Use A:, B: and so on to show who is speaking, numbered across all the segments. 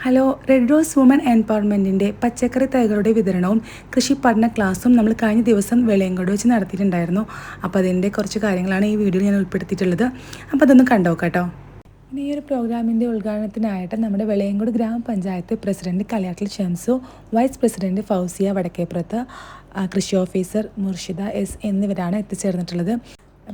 A: Hello red rose woman എംപവർമെന്റിന്റെ പച്ചക്കറി തൈകളുടെ വിതരണവും കൃഷി പഠന ക്ലാസ്സും നമ്മൾ കഴിഞ്ഞ ദിവസം വെളിയങ്കോട് വെച്ച് നടത്തിയിട്ടുണ്ടായിരുന്നു. അപ്പോൾ അതിന്റെ കുറച്ച് കാര്യങ്ങളാണ് ഈ വീഡിയോയിൽ ഞാൻ ഉൾപ്പെടുത്തിയിട്ടുള്ളത്. അപ്പോൾ അതൊന്ന് കണ്ടോ കേട്ടോ ഇനി ഈ ഒരു പ്രോഗ്രാമിന്റെ ഉദ്ഘാടനത്തിനായിട്ട് നമ്മുടെ Veliyankode grama panchayat president Kalayattil Shamsu vice president Fousiya Vadakkepurath കൃഷി ഓഫീസർ മുർഷിദ എസ് എന്നിവരാണ് എത്തിച്ചേർന്നിട്ടുള്ളത്.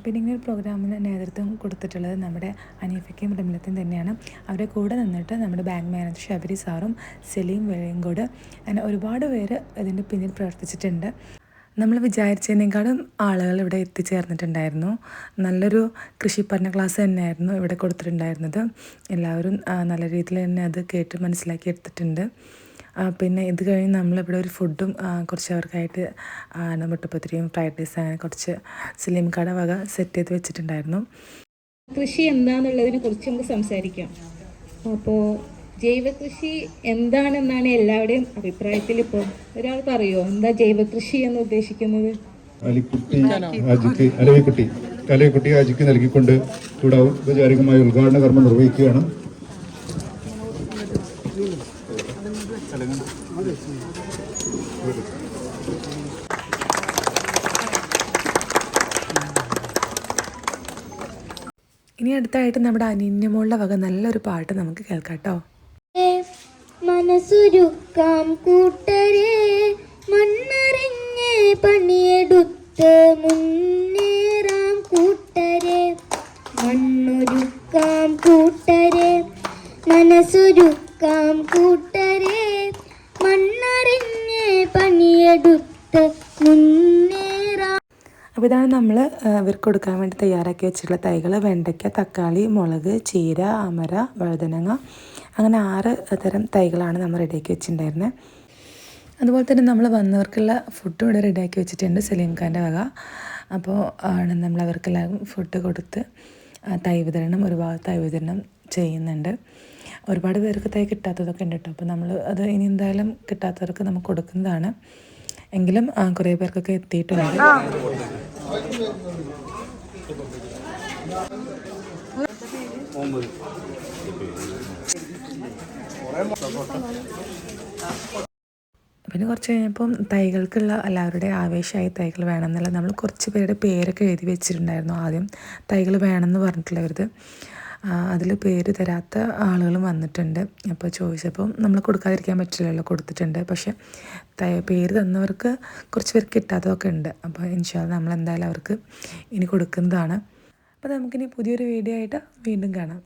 A: പിന്നെ ഇങ്ങനെ ഒരു പ്രോഗ്രാമിന് നേതൃത്വം കൊടുത്തിട്ടുള്ളത് നമ്മുടെ അനീഫയ്ക്കും റമിലത്തും തന്നെയാണ്. അവരുടെ കൂടെ നിന്നിട്ട് നമ്മുടെ ബാങ്ക് മാനേജർ ശബരി സാറും സലീം വെളിയങ്കോട് അങ്ങനെ ഒരുപാട് പേര് ഇതിന്റെ പിന്നിൽ പ്രവർത്തിച്ചിട്ടുണ്ട്. നമ്മൾ വിചാരിച്ചതിനേക്കാളും ആളുകൾ ഇവിടെ എത്തിച്ചേർന്നിട്ടുണ്ടായിരുന്നു. നല്ലൊരു കൃഷി പഠന ക്ലാസ് തന്നെയായിരുന്നു ഇവിടെ കൊടുത്തിട്ടുണ്ടായിരുന്നത്. എല്ലാവരും നല്ല രീതിയിൽ തന്നെ അത് കേട്ട് മനസ്സിലാക്കി എടുത്തിട്ടുണ്ട്. പിന്നെ ഇത് കഴിഞ്ഞ് നമ്മളിവിടെ ഒരു ഫുഡും കുറച്ച് അവർക്കായിട്ട് മുട്ടപ്പത്തിരിയും ഫ്രൈഡ് റൈസ് അങ്ങനെ കുറച്ച് സ്ലിം കട വക സെറ്റ് ചെയ്ത് വെച്ചിട്ടുണ്ടായിരുന്നു.
B: കൃഷി എന്താന്നുള്ളതിനെ കുറിച്ച് നമുക്ക് സംസാരിക്കാം. അപ്പോൾ ജൈവകൃഷി എന്താണെന്നാണ് എല്ലാവരുടെയും അഭിപ്രായത്തിൽ ഇപ്പോൾ ഒരാൾ പറയുമോ എന്താ ജൈവകൃഷി എന്ന് ഉദ്ദേശിക്കുന്നത്?
C: അലിക്കുട്ടി അലവിക്കുട്ടി. അലവിക്കുട്ടി അജിക്ക് നൽകിക്കൊണ്ട് ഇവിടെ ഔപചാരികമായ ഉദ്ഘാടന കർമ്മം നിർവഹിക്കുകയാണ്.
A: ഇനി അടുത്തായിട്ട് നമ്മുടെ അനിന്യമോളുടെ വക നല്ലൊരു പാട്ട് നമുക്ക് കേൾക്കാട്ടോ കേട്ടോ.
D: മനസ്സുരുക്കാം കൂട്ടരെ മണ്ണറിഞ്ഞ് പണിയെടുത്ത് മുന്നേറാം കൂട്ടരെ. മണ്ണൊരുക്കാം കൂട്ടരെ മനസ്സൊരുക്കാം കൂട്ടരെ
A: അപ്പോൾ ഇതാണ് നമ്മൾ ഇവർക്ക് കൊടുക്കാൻ വേണ്ടി തയ്യാറാക്കി വെച്ചിട്ടുള്ള തൈകൾ വെണ്ടയ്ക്ക തക്കാളി മുളക് ചീര അമര വഴുതനങ്ങ അങ്ങനെ ആറ് തരം തൈകളാണ് നമ്മൾ റെഡിയാക്കി വെച്ചിട്ടുണ്ടായിരുന്നത് അതുപോലെ തന്നെ നമ്മൾ വന്നവർക്കുള്ള ഫുഡും ഇവിടെ റെഡിയാക്കി വെച്ചിട്ടുണ്ട് സലീം ഖാന്റെ വക. അപ്പോൾ ആണ് നമ്മൾ അവർക്കെല്ലാവർക്കും ഫുഡ് കൊടുത്ത് തൈ വിതരണം ഒരുപാട് തൈ വിതരണം ചെയ്യുന്നുണ്ട്. ഒരുപാട് പേർക്ക് തൈ കിട്ടാത്തതൊക്കെ ഉണ്ട് കേട്ടോ. അപ്പോൾ നമ്മൾ അത് ഇനി എന്തായാലും കിട്ടാത്തവർക്ക് നമുക്ക് കൊടുക്കുന്നതാണ്. എങ്കിലും കുറേ പേർക്കൊക്കെ എത്തിയിട്ടുണ്ട്. പിന്നെ കുറച്ച് കഴിഞ്ഞപ്പം തൈകൾക്കുള്ള എല്ലാവരുടെ ആവേശമായി തൈകൾ വേണമെന്നുള്ള നമ്മൾ കുറച്ച് പേരുടെ പേരൊക്കെ എഴുതി വെച്ചിട്ടുണ്ടായിരുന്നു ആദ്യം തൈകൾ വേണമെന്ന് പറഞ്ഞിട്ടുള്ളവരത്. അതിൽ പേര് തരാത്ത ആളുകളും വന്നിട്ടുണ്ട്. അപ്പോൾ ചോദിച്ചപ്പം നമ്മൾ കൊടുക്കാതിരിക്കാൻ പറ്റില്ലല്ലോ കൊടുത്തിട്ടുണ്ട്. പക്ഷേ പേര് തന്നവർക്ക് കുറച്ച് പേർക്ക് കിട്ടാത്തതൊക്കെ ഉണ്ട്. അപ്പോൾ ഇൻഷാല്ല നമ്മൾ എന്തായാലും അവർക്ക് ഇനി കൊടുക്കുന്നതാണ്. അപ്പോൾ നമുക്കിനി പുതിയൊരു വീഡിയോ ആയിട്ട് വീണ്ടും കാണാം.